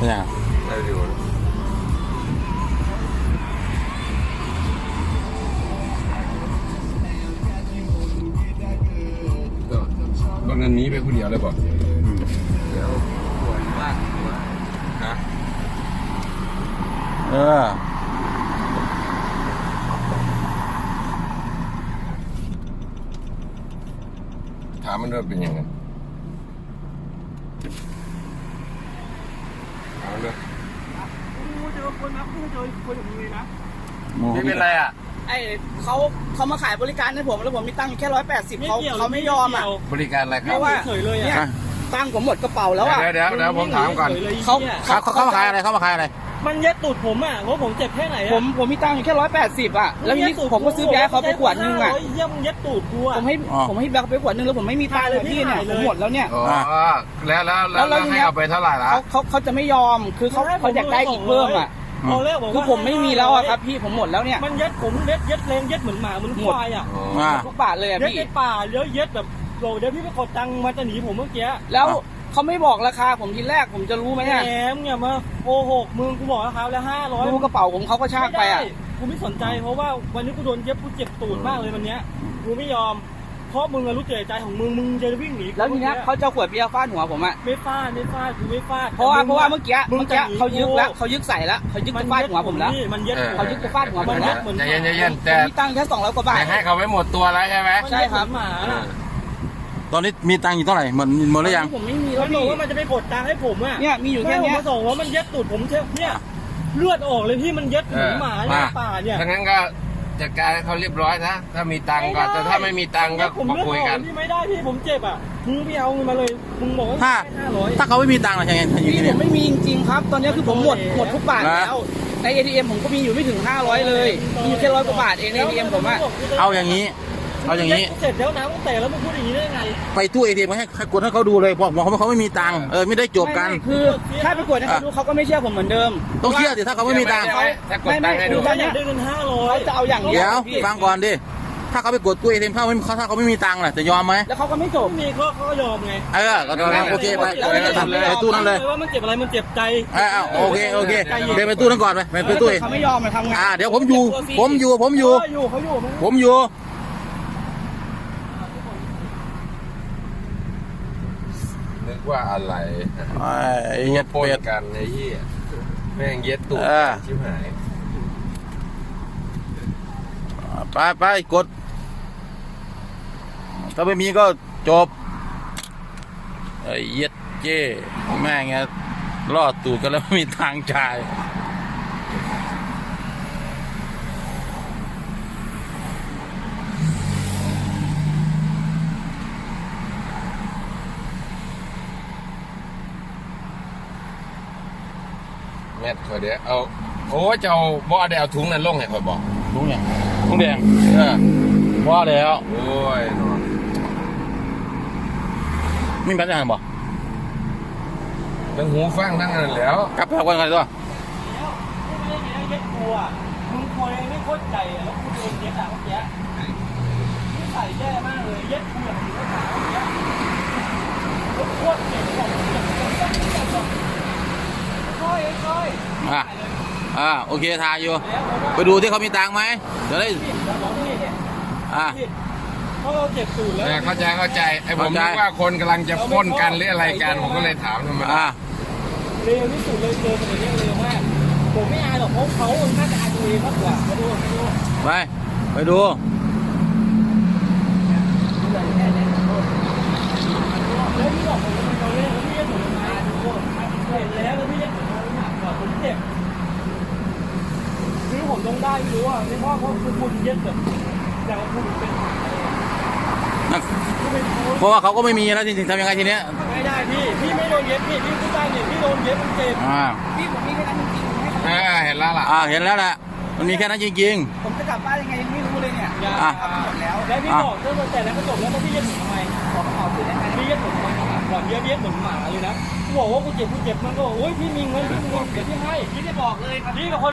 เนี่ยได้ดูบางนั้นหนี้ไปคนเดียวเลยบอกเดี๋ยวปวดมากปวดฮะเออ ถามมันว่าเป็นยังไงถามมันด้วย ไม่เป็นไรอะ ไอ้เขาเขามาขายบริการให้ผมแล้วผมมีตังค์อยู่แค่ร้อยแปดสิบเขาเขาไม่ยอมอะ บริการอะไรคเพรับราะว่า เฉยเลยเนี่ยอะตังค์ผมหมดกระเป๋าแล้วอะ เดี๋ยวเดี๋ยวเดี๋ยวผมถามก่อน เขาเขาเขาเขามาขายอะไรเขามาขายอะไร มันเย็ดตูดผมอะเพราะผมเจ็บแค่ไหนผอะมผมมีตังค์อยู่แค่ร้อยแปดสิบอะ แล้วทีนี้ผมก็ซื้อแบรนด์เขาไปขวดนึงอะ เยี่ยมงเย็ดตูดกูอะ ผมให้ผมให้แบรนด์เขาไปขวดนึงแล้วผมไม่มีตังค์เลยพี่เนี่ยผมหมดแล้วเนี่ย อ๋อแล้วแล้วแล้วแล้วแล้วทีให้เนี้ยเอาไปเท่าไหร่ละ เขาเขาเขาจะไม่ยอม คือเขาเขาอยากได้อีกเพิ่มอะ ตอนแรกบอกคือว่าผมไม่มีแล้วอะครับ พี่ผมหมดแล้วเนี่ยมันเย็ดผมเย็ดเย็ดแรงเย็ดเหมือนหมาเหมือนควายอะอ๋ออ่า ทุกบาทเลยอะเย็ดพี่ ในป่าเลี้ยวเย็ดแบบโหเดี๋ยวพี่ไปกดตังค์มาจะหนีผมเมื่อกี้แล้วเขาไม่บอกราคาผมทีแรกผมจะรู้ไหมแหเนี่ยมเนี่ยมาโกหกมึงกูบอกราคาแล้วห้าร้อยดูกระเป๋าผมเขาก็ชากไปอะกูไม่สนใจเพราะว่าวันนี้กูโดนเย็บกูเจ็บตูดมากเลยวันเนี้ยกูไม่ยอม เพราะมึงอะรู้เจตใจของมึงมึงจะวิ่งหนีกูแล้วทีเนี้ยเขาจะเอาขวดเบียร์ฟาดหัวผมอะไม่ฟาดไม่ฟาดกูไม่ฟาดเพราะว่าเพราะว่าเมื่อกี้มึงเมื่อกี้จะหนีเขายึกแล้วกูเขายึกใส่แล้วเขายึกจะฟาดหัวผมแล้วมันเย็ดเขายึดจะฟาดหัวผมมันแล้เย็วดเหมือนใจเย็นใจเย็นผมแต่มีตังค์แค่สองร้อยกว่าบาทแต่ให้เขาไว้หมดตัวแล้วใช่ไหมใช่ครับมันเย็ดเหมือนหมาตอนนี้มีตังค์อยู่เท่าไหร่หมดหมดหรือยังผมไม่มีมัแล้วนบอกพี่ว่ามันจะไปกดตังค์ให้ผมอะเนี่ยมีอยู่แค่เนี้ยไม่ผมมาส่งว่ามันเย็ดตูดผมเท่เนี่ยเลือดออกเลยพี่มันเย็ดเหมือนหมาในป่าเนี่ยถ้างั้นก็ จัดการให้เขาเรียบร้อยนะถ้ามีตังค์ก็แต่ถ้าไม่มีตังค์ก็ผมมาเลือดคุยออกกันพี่ไม่ได้พี่ผมเจ็บอะมึงไม่เอาเงินมาเลยมึงบอกว่าถ้าห้าร้อยถ้าเขาไม่มีตังค์ล่ะยังไงอยู่พี่ที่ผนี่ มไม่มีจริงๆครับ ตอนนี้คือผมหมดหมดทุกบาทนะ แล้ว ใน ATM ผมก็มีอยู่ไม่ถึง 500 เลย มีอยู่แค่ร้อยกว่าบาทเองใน ATM ผมอะเอาอย่างนี้ เอาอย่างนี้ เสร็จแล้วนะตั้งแต่แล้วมึงพูดอย่างนี้ได้ไงไปตู้เอทีเอ็มให้ให้กดให้เขาดูเลยบอกบอกเขาว่าเขาไม่มีตังค์เออไม่ได้จบกัน ไม่ไม่คือถ้าไปกดให้เขาดูเขาก็ไม่เชื่อผมเหมือนเดิมต้องเชื่อสิถ้าเขาไม่มีตังค์ถ้ากดตังค์ให้ดูถ้าอยากได้เงินห้าร้อยเขาจะเอาอย่างเดีเดี๋ยวพี่ฟังก่อนดิถ้าเขาไปกดตู้เอทีเอ็มเขาไม่เขาถ้าเขาไม่มีตังค์ล่ะจะยอมไหมแล้วเขาก็ไม่จบ มีเขาเขาก็ยอมไงเออก็โอเคไปไปไปตู้นั้นเลยว่ามันเจ็บอะไรมันเจ็บใจเออเอาโอเคโอเคเดินไปตู้นั้นก่อนไปไปไปตู้เองเขาไม่ยอมมาทำงานอ่าเดี๋ยวผมอยู่ ผมอยู่ผมอยู่ เขาอยู่เขาอยู่มึงผมอยู่ นึกว่าอะไรไอ้เหี้ยปนเป็ด กันไอ้เหี้ยแม่งเย็ดตูดเออ ชิบหายไปไปกด ถ้าไม่มีก็จบไอ้เหี้ย็ดเจ้แม่งไงรอดตูดกันแล้วไม่มีทางจ่าย แม่คอยเดี๋ยวเอาโอ้เจ้าบ่ได้เอาถุงนั้นลงให้คอยบอกลุงเนี่ยลุงแดงเออว่าแล้วโอ้ยนอนมีปัญหาบ่ทั้งหูฟังทั้งนั้นแหล้วกลับไปเอากันกันตัวไม่ได้ไงเย็ดกูอะมึงคอยไม่เข้าใจอะแล้วกูโดนเย็ดอะเมื่อกี้นิสัยแย่มากเลยเย็ดกูอย่างนี้ก็หาเมื่อกี้แล้วโคตรเจ็บของเจ็บเจ็บเจ็บเจ็บค่อยค่ อยอะอ่าโอเคทายอยู่ ไปดูที่เขามีตังค์ไหมเดี๋ยวได้ผิดแล้วน้องพี่เนี่ยอะผิดเพราะเราเจ็บตูดแล้วเออเข้าใจเข้าใจไอ้ผมเข้าใจ นึกว่าคนกำลังจะปล้นกันหรืออะไรกันผมก็เลยถามทำไมอะเร็วที่สุดเลยเจอคนนี้เร็วมาก ผมไม่อายหรอกเพราะเขาน่าจะอายตัวเองมากกว่ามาดูมาดูไป ไปดู แล้วพี่บอกผมว่ามันเราเล่นแล้วพี่จะหนุนมาดูเห็นแล้วแล้วพี่จะหนุนมาหนักกว่าผมเจ็บคือผมต้อง ได้ไม่รู้อะไม่เพราะเพราะคือคุณเย็ดแบบอย่างคุณเป็นหมาเลยนะคุณเป็นคุณเพราะว่าเขาก็ไม่มีแล้วจริงๆทำยังไงทีเนี้ยไม่ได้พี่พี่ไม่โดนเย็บพี่พี่พูดได้เนี่ยพี่โดนเย็บมันเจ็บอ่าพี่ผมมีแค่นั้นจริงๆผมให้เออเห็นแล้วล่ะอ่าเห็นแล้วแหละมันมีแค่นั้นจริงผมจะกลับบ้านยังไงยังไม่รู้เลยเนี่ยอย่าอะทำหมดแล้วแล้วพี่บอกเรื่องแต่แล้วก็จบแล้วแล้วพี่เย็บหนูทำไมขอกระเป๋าคืนได้ไหมพี่เย็บหนูทำไมก่อนเย็บเย็บเหมือนหมาเลยนะกูบอกว่ากูเจ็บกูเจ็บมันก็บอกโอ้ยพี่มีเงินพี่มีเงินเดี๋ยวพี่ให้พี่ได้บอกเลยครับพี่กับคน